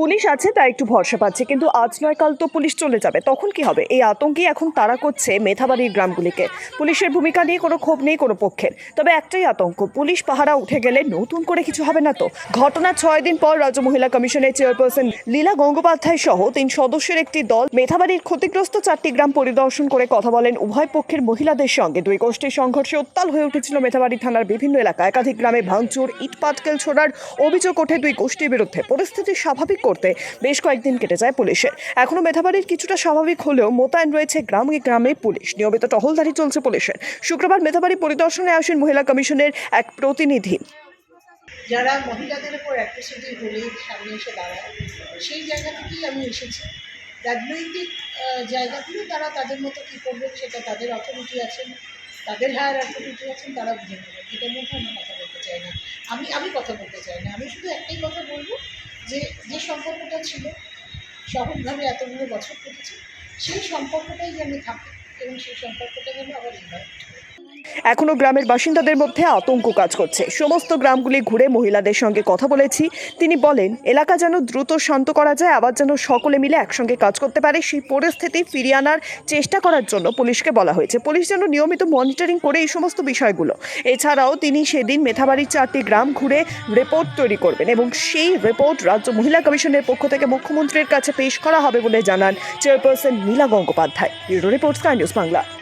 Police আছে তা একটু ভরসা পাচ্ছে। কিন্তু আজ নয়, কাল তো পুলিশ চলে যাবে। তখন কি হবে? এই আতঙ্কে এখন তাড়া করছে মেধাবাড়ির গ্রামগুলিকে। পুলিশের ভূমিকা নিয়ে কোনো ক্ষোভ নেই কোনো পক্ষের। তবে একটাই আতঙ্ক, পুলিশ পাহারা উঠে গেলে নতুন করে কিছু হবে না তো। ঘটনা ছয় দিন পর রাজ্য মহিলা কমিশনের চেয়ারপারসন লীলা গঙ্গোপাধ্যায় সহ তিন সদস্যের একটি দল মেধাবাড়ির ক্ষতিগ্রস্ত চারটি গ্রাম পরিদর্শন করে কথা বলেন উভয় পক্ষের মহিলাদের সঙ্গে। দুই গোষ্ঠীর সংঘর্ষে উত্তাল হয়ে উঠেছিল মেধাবাড়ি থানার বিভিন্ন এলাকা। একাধিক গ্রামে ভাঙচুর ইট পাটকেল ছোড়ার অভিযোগ ওঠে দুই গোষ্ঠীর বিরুদ্ধে। পরিস্থিতি স্বাভাবিক করতে বেশ কয়েকদিন কেটে যায় পুলিশের। এখনও মেধাবাড়ির কিছুটা স্বাভাবিক হলেও মোতায়েন রয়েছে গ্রামে গ্রামে পুলিশ। নিয়মিত টহলদারি চলছে পুলিশের। শুক্রবার মেধাবাড়ি পরিদর্শনে আসেন মহিলা কমিশনের এক প্রতিনিধি। যারা মহিলাদের উপর অ্যাট্রোসিটি হলে সামনে এসে দাঁড়ায়, সেই জায়গা থেকেই আমি এসেছি। রাজনৈতিক জায়গাগুলো তারা তাদের মতো কী করবেন সেটা তাদের অথরিটি আছেন, তাদের হায়ার অথরিটি আছেন, তারা বুঝে নেবেন এটার মধ্যে আমি কথা বলতে চাই না। আমি আমি কথা বলতে চাই না। আমি শুধু একটাই কথা বলব যে যে সম্পর্কটা ছিল, সহজভাবে এতগুলো বছর কেটেছে, সেই সম্পর্কটাই যেন থাকে এবং সেই সম্পর্কটা যেন আবার ইনভাইট এখনও গ্রামের বাসিন্দাদের মধ্যে আতঙ্ক কাজ করছে। সমস্ত গ্রামগুলি ঘুরে মহিলাদের সঙ্গে কথা বলেছি। তিনি বলেন, এলাকা যেন দ্রুত শান্ত করা যায়, আবার যেন সকলে মিলে একসঙ্গে কাজ করতে পারে, সেই পরিস্থিতি ফিরিয়ে আনার চেষ্টা করার জন্য পুলিশকে বলা হয়েছে। পুলিশ যেন নিয়মিত মনিটরিং করে এই সমস্ত বিষয়গুলো। এছাড়াও তিনি সেদিন মেথাবাড়ির চারটি গ্রাম ঘুরে রিপোর্ট তৈরি করবেন এবং সেই রিপোর্ট রাজ্য মহিলা কমিশনের পক্ষ থেকে মুখ্যমন্ত্রীর কাছে পেশ করা হবে বলে জানান chairperson Nila Gangopadhyay. Bureau report, Sky News Bangla.